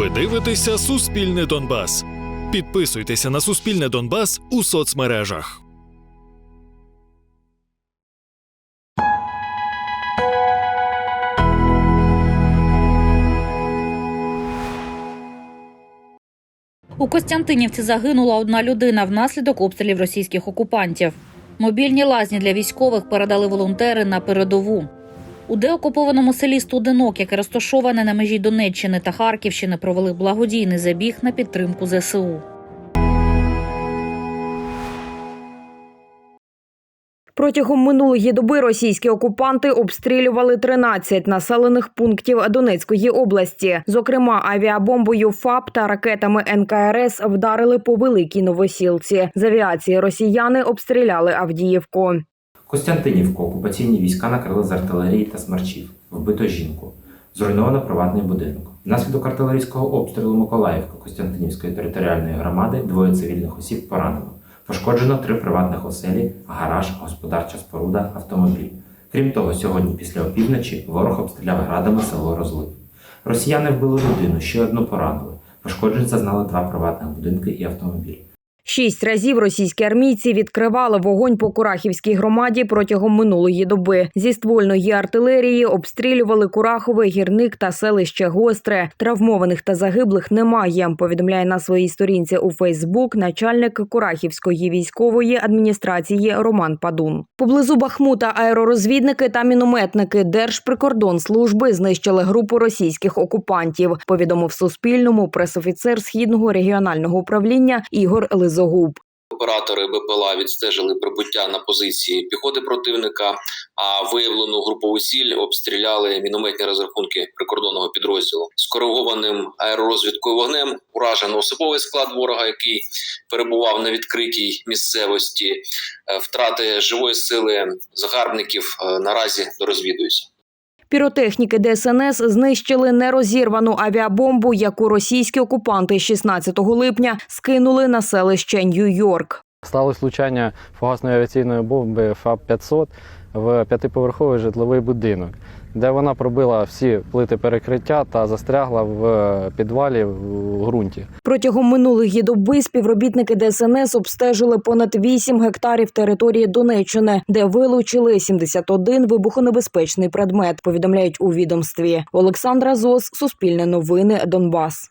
Ви дивитеся Суспільне Донбас. Підписуйтеся на Суспільне Донбас у соцмережах. У Костянтинівці загинула одна людина внаслідок обстрілів російських окупантів. Мобільні лазні для військових передали волонтери на передову. У деокупованому селі Студенок, яке розташоване на межі Донеччини та Харківщини, провели благодійний забіг на підтримку ЗСУ. Протягом минулої доби російські окупанти обстрілювали 13 населених пунктів Донецької області. Зокрема, авіабомбою ФАП та ракетами НКРС вдарили по великій новосілці. З авіації росіяни обстріляли Авдіївку. Костянтинівку окупаційні війська накрили з артилерії та смерчів. Вбито жінку. Зруйновано приватний будинок. Внаслідок артилерійського обстрілу Миколаївки Костянтинівської територіальної громади двоє цивільних осіб поранено. Пошкоджено три приватних оселі, гараж, господарча споруда, автомобіль. Крім того, сьогодні після опівночі ворог обстріляв градами село Розлив. Росіяни вбили людину, ще одну поранили. Пошкоджень зазнали два приватних будинки і автомобіль. Шість разів російські армійці відкривали вогонь по Курахівській громаді протягом минулої доби. Зі ствольної артилерії обстрілювали Курахове, гірник та селище Гостре. Травмованих та загиблих немає. Повідомляє на своїй сторінці у Фейсбук начальник Курахівської військової адміністрації Роман Падун. Поблизу Бахмута аеророзвідники та мінометники Держприкордонслужби знищили групу російських окупантів. Повідомив Суспільному пресофіцер східного регіонального управління Ігор Лизогуб. Оператори БПЛА відстежили прибуття на позиції піхоти противника, а виявлену групову сіль обстріляли мінометні розрахунки прикордонного підрозділу. Скоригованим аеророзвідкою вогнем уражено особовий склад ворога, який перебував на відкритій місцевості. Е, Втрати живої сили загарбників е, наразі дорозвідуються. Піротехніки ДСНС знищили нерозірвану авіабомбу, яку російські окупанти 16 липня скинули на селище Нью-Йорк. Сталося влучання фугасної авіаційної бомби ФАП-500 в п'ятиповерховий житловий будинок, де вона пробила всі плити перекриття та застрягла в підвалі в ґрунті. Протягом минулої доби співробітники ДСНС обстежили понад 8 гектарів території Донеччини, де вилучили 71 вибухонебезпечний предмет. Повідомляють у відомстві. Олександра Зос, Суспільне новини, Донбас.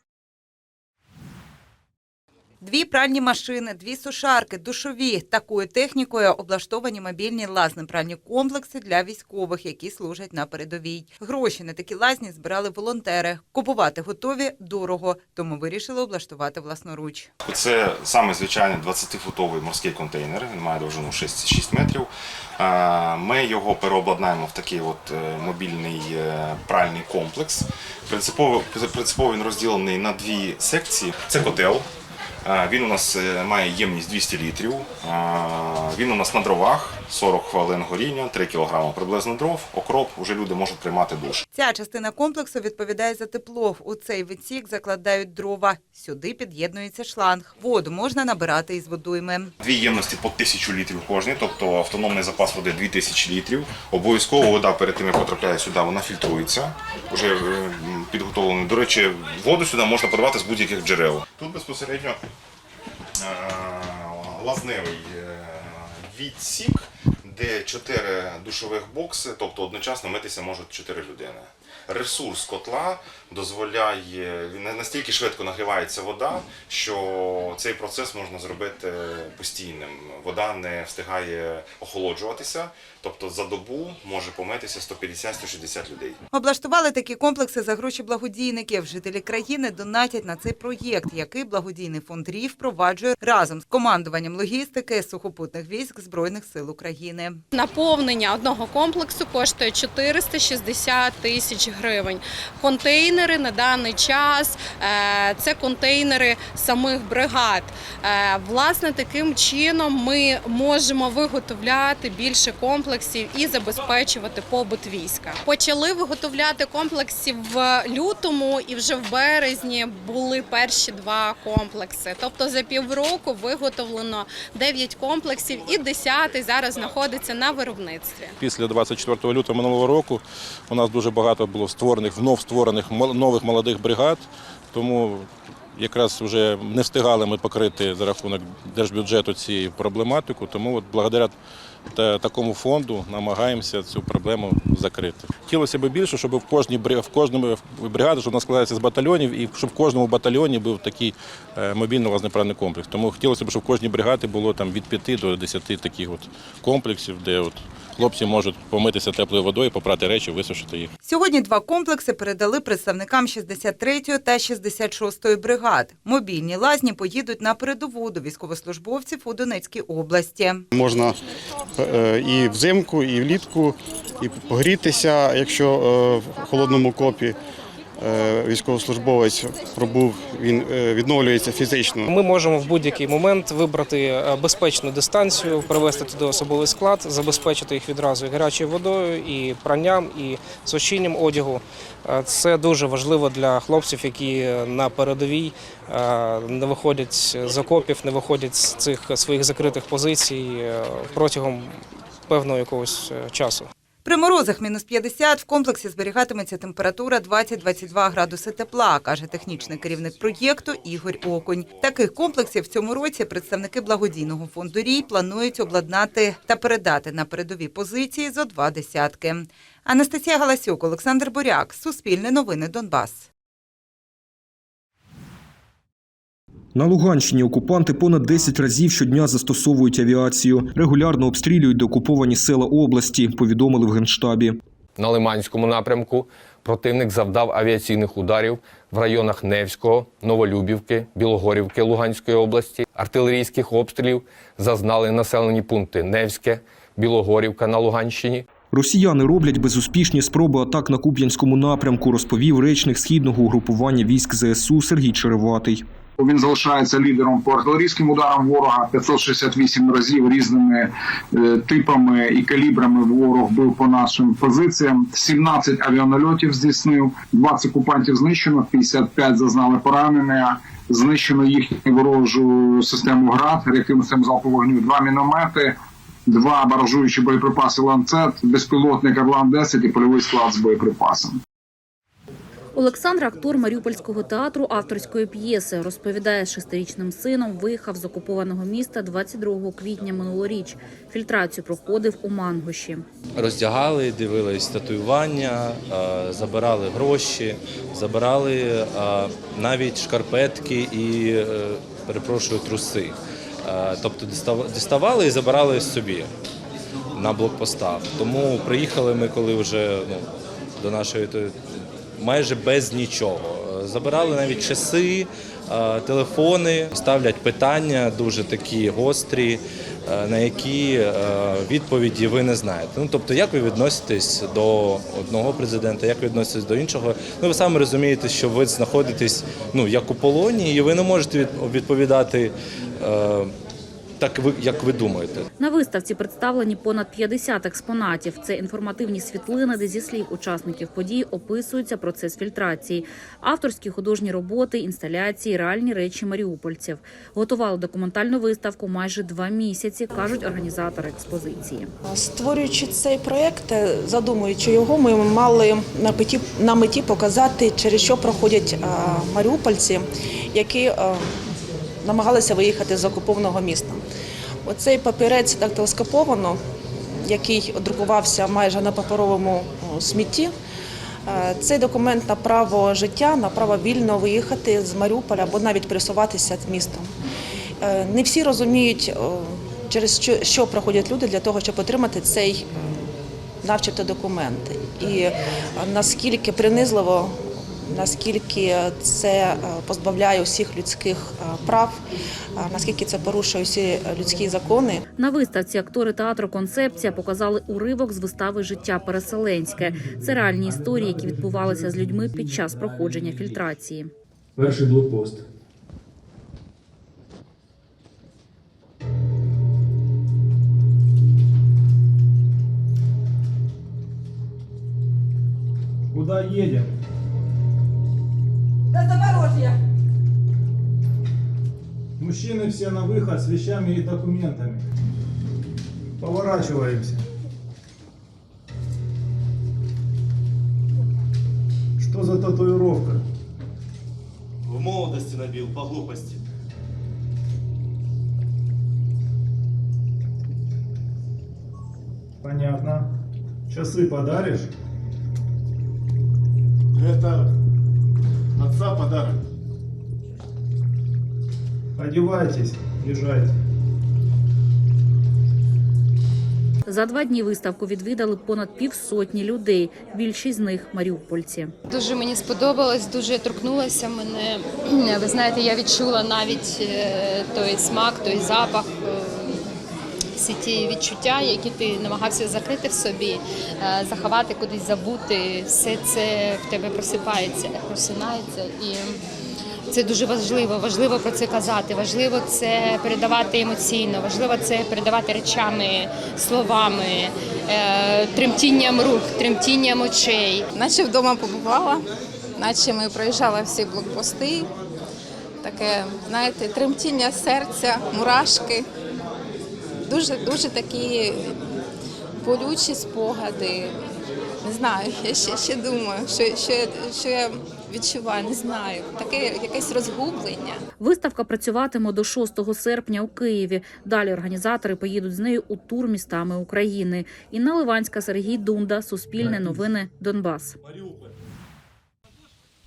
Дві пральні машини, дві сушарки, душові. Такою технікою облаштовані мобільні лазно-пральні комплекси для військових, які служать на передовій. Гроші на такі лазні збирали волонтери. Купувати готові дорого, тому вирішили облаштувати власноруч. Це саме звичайний 20-футовий морський контейнер. Він має довжину 6, 6 метрів. Ми його переобладнаємо в такий от е, мобільний е, пральний комплекс. Принципово, принципово він розділений на дві секції. Це котел. Він у нас е, має ємність 200 літрів. Він у нас на дровах 40 хвилин горіння, 3 кг приблизно дров, окроп. Уже люди можуть приймати душ. Ця частина комплексу відповідає за тепло. У цей відсік закладають дрова. Сюди під'єднується шланг. Воду можна набирати із водойми. Дві ємності по 1000 літрів кожні, тобто автономний запас води 2000 літрів. Обов'язково вода перед тим, як потрапляє сюди, вона фільтрується. Вже е, підготовлена. До речі, воду сюди можна подавати з будь-яких джерел. Тут безпосередньо е, лазневий е, відсік, де чотири душових бокси, тобто одночасно митися можуть чотири людини. Ресурс котла дозволяє настільки швидко нагрівається вода, що цей процес можна зробити постійним. Вода не встигає охолоджуватися, тобто за добу може помитися 150-160 людей. Облаштували такі комплекси за гроші благодійників. Жителі країни донатять на цей проєкт, який благодійний фонд РІФ впроваджує разом з командуванням логістики сухопутних військ Збройних сил України. Наповнення одного комплексу коштує 460 тисяч гривень. Контейнери на даний час е, це контейнери самих бригад. Е, Власне, таким чином ми можемо виготовляти більше комплексів і забезпечувати побут війська. Почали виготовляти комплексів в лютому і вже в березні були перші два комплекси. Тобто за півроку виготовлено 9 комплексів і 10 зараз знаходиться на виробництві. Після 24 лютого минулого року у нас дуже багато було створених, внов створених нових молодих бригад. тому якраз вже не встигали ми покрити за рахунок держбюджету цю проблематику. Тому от благодаря та- такому фонду намагаємося цю проблему закрити. Хотілося б більше, щоб в кожній в кожному бригаді, щоб вона складається з батальйонів, і щоб в кожному батальйоні був такий е, мобільний лазнеправний комплекс. Тому хотілося б, щоб в кожній бригаді було там від 5 до 10 таких от комплексів, де от хлопці можуть помитися теплою водою, попрати речі, висушити їх. Сьогодні два комплекси передали представникам 63-ї та 66-ї бригад. Мобільні лазні поїдуть на передову до військовослужбовців у Донецькій області. Можна е, і взимку, і влітку, і погрітися, якщо е, в холодному копі військовослужбовець пробув, він е, відновлюється фізично. Ми можемо в будь-який момент вибрати е, безпечну дистанцію, привести туди особовий склад, забезпечити їх відразу і гарячою водою, і пранням, і сушінням одягу. Е, Це дуже важливо для хлопців, які на передовій е, не виходять з окопів, не виходять з цих своїх закритих позицій е, протягом певного якогось е, часу. При морозах мінус 50 в комплексі зберігатиметься температура 20-22 градуси тепла, каже технічний керівник проєкту Ігор Окунь. Таких комплексів в цьому році представники благодійного фонду Рій планують обладнати та передати на передові позиції зо два десятки. Анастасія Галасюк, Олександр Буряк, Суспільне новини Донбас. На Луганщині окупанти понад 10 разів щодня застосовують авіацію. Регулярно обстрілюють деокуповані села області, повідомили в Генштабі. На Лиманському напрямку противник завдав авіаційних ударів в районах Невського, Новолюбівки, Білогорівки Луганської області. Артилерійських обстрілів зазнали населені пункти Невське, Білогорівка на Луганщині. Росіяни роблять безуспішні спроби атак на Куп'янському напрямку, розповів речник східного угрупування військ ЗСУ Сергій Череватий. Він залишається лідером по артилерійським ударам ворога. 568 разів різними е, типами і калібрами ворог бив по нашим позиціям. 17 авіанальотів здійснив, 20 окупантів знищено, 55 зазнали поранення. Знищено їхню ворожу систему ГРАД, реактивну систему залпового вогню, два міномети, два баражуючі боєприпаси ланцет, безпілотник Орлан 10 і польовий склад з боєприпасами. Олександр, актор Маріупольського театру авторської п'єси, розповідає, шестирічним сином виїхав з окупованого міста 22 квітня минулоріч. Фільтрацію проходив у Мангоші. роздягали, дивились татуювання, забирали гроші, забирали навіть шкарпетки і, е, перепрошую, труси. Тобто діставали і забирали собі на блокпостах. Тому приїхали ми, коли вже ну, до нашої майже без нічого. Забирали навіть часи, е, телефони, ставлять питання дуже такі гострі, е, на які е, відповіді ви не знаєте. Ну тобто, як ви відноситесь до одного президента, як ви відноситесь до іншого? Ну ви самі розумієте, що ви знаходитесь ну як у полоні, і ви не можете від- відповідати. Так ви як ви думаєте? На виставці представлені понад 50 експонатів. Це інформативні світлини, де зі слів учасників подій описується процес фільтрації, авторські художні роботи, інсталяції, реальні речі маріупольців. Готували документальну виставку майже два місяці, кажуть організатори експозиції. Створюючи цей проєкт, е, задумуючи його, ми мали на меті, на меті показати, через що проходять е, маріупольці, які е, намагалися виїхати з окупованого міста. Оцей папірець дактилоскоповано, який друкувався майже на паперовому смітті. е, Цей документ на право життя, на право вільно виїхати з Маріуполя або навіть пересуватися містом. Е, Не всі розуміють, через що, що проходять люди для того, щоб отримати цей начебто документ. І е, наскільки принизливо, наскільки це е, позбавляє усіх людських е, прав, е, наскільки це порушує всі людські закони. На виставці актори театру Концепція показали уривок з вистави Життя переселенське. Це реальні історії, які відбувалися з людьми під час проходження фільтрації. Перший блокпост. Куда едем? До Запорожья. Мужчины все на выход с вещами и документами. Поворачиваемся. Что за татуировка? в молодости набил по глупости. Понятно. Часы подаришь? Это подарок. Одевайтесь, езжайте. За два дні виставку відвідали понад півсотні людей. Більшість з них маріупольці. Дуже мені сподобалось, дуже торкнулося мене. Ви знаєте, я відчула навіть е, той смак, той запах, всі ті відчуття, які ти намагався закрити в собі, е, заховати кудись забути. Все це в тебе просипається, просинається і. Це дуже важливо. Важливо про це казати. Важливо це передавати емоційно. Важливо це передавати речами, словами, е, тремтінням рук, тремтінням очей. Наче вдома побувала, наче ми проїжджали всі блокпости. Таке, знаєте, тремтіння серця, мурашки. Дуже дуже такі болючі спогади. Не знаю, я ще, ще думаю, що, що, що я відчуваю, не знаю. Таке якесь розгублення. Виставка працюватиме до 6 серпня у Києві. Далі організатори поїдуть з нею у тур містами України. Інна Ливанська, Сергій Дунда, Суспільне новини, Донбас.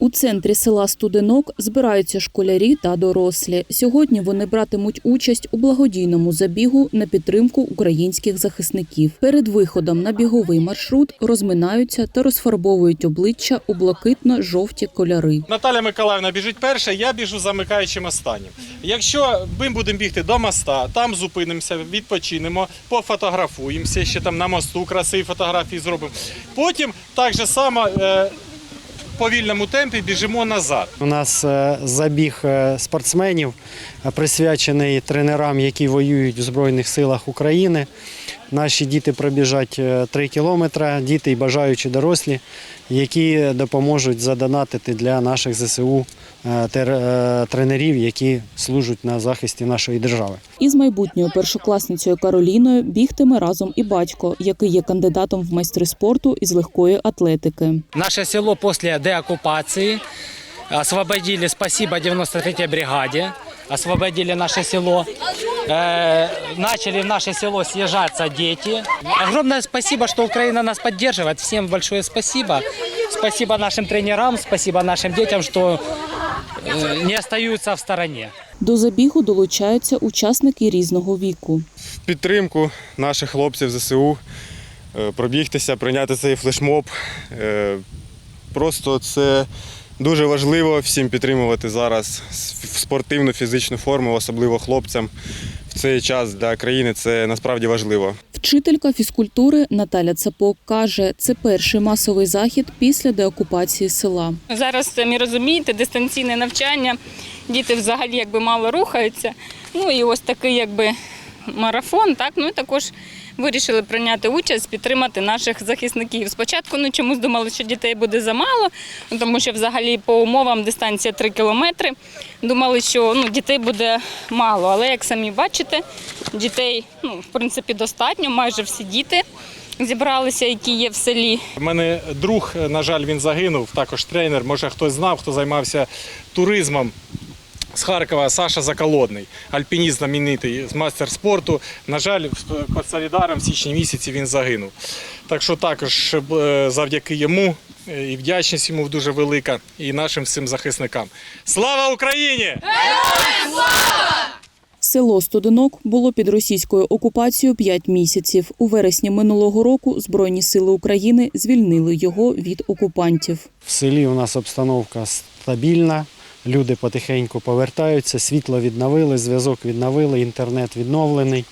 У центрі села Студенок збираються школярі та дорослі. Сьогодні вони братимуть участь у благодійному забігу на підтримку українських захисників. Перед виходом на біговий маршрут розминаються та розфарбовують обличчя у блакитно-жовті кольори. Наталя Миколаївна біжить перша, я біжу замикаючим останнім. Якщо ми будемо бігти до моста, там зупинимося, відпочинемо, пофотографуємося, ще там на мосту красиві фотографії зробимо. Потім так же само е, повільному темпі біжимо назад. У нас е, забіг е, спортсменів, е, присвячений тренерам, які воюють в Збройних силах України. Наші діти пробіжать 3 кілометри, діти і бажаючі дорослі, які допоможуть задонатити для наших ЗСУ е, е, тренерів, які служать на захисті нашої держави. Із майбутньою першокласницею Кароліною бігтиме разом і батько, який є кандидатом в майстри спорту із легкої атлетики. Наше село после деоккупации освободили, спасибо 93-й бригаде, освободили наше село. Э, начали в наше село съезжаться дети. Огромное спасибо, что Украина нас поддерживает. Всем большое спасибо. Спасибо нашим тренерам, спасибо нашим детям, что э, не остаются в стороне. До забігу долучаються учасники різного віку. в підтримку наших хлопців ЗСУ, е, пробігтися, прийняти цей флешмоб. Е, Просто це дуже важливо всім підтримувати зараз спортивну фізичну форму, особливо хлопцям. В цей час для країни це насправді важливо. Вчителька фізкультури Наталя Цапок каже, це перший масовий захід після деокупації села. Зараз самі розумієте, дистанційне навчання, діти взагалі якби мало рухаються. Ну і ось такий якби марафон, так ну і також вирішили прийняти участь, підтримати наших захисників. Спочатку ну чомусь думали, що дітей буде замало, ну, тому що взагалі по умовам дистанція 3 кілометри. Думали, що ну, дітей буде мало, але як самі бачите, дітей ну, в принципі достатньо, майже всі діти зібралися, які є в селі. У мене друг, на жаль, він загинув, також тренер. Може хтось знав, хто займався туризмом. З Харкова Саша Заколодний, альпініст знаменитий, мастер спорту. На жаль, під Солідаром в січні місяці він загинув. Так що також е, завдяки йому е, і вдячність йому дуже велика, і нашим всім захисникам. Слава Україні! Село Студенок було під російською окупацією 5 місяців. У вересні минулого року Збройні сили України звільнили його від окупантів. В селі у нас обстановка стабільна, люди потихеньку повертаються, світло відновили, зв'язок відновили, інтернет відновлений.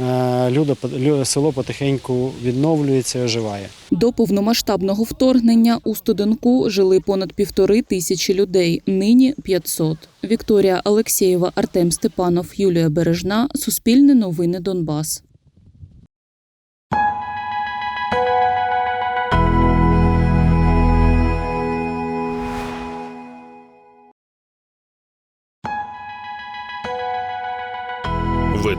Е, Люди, лю- село потихеньку відновлюється і оживає. До повномасштабного вторгнення у Студенку жили понад півтори тисячі людей. Нині 500. Вікторія Алексєєва, Артем Степанов, Юлія Бережна. Суспільне новини Донбас.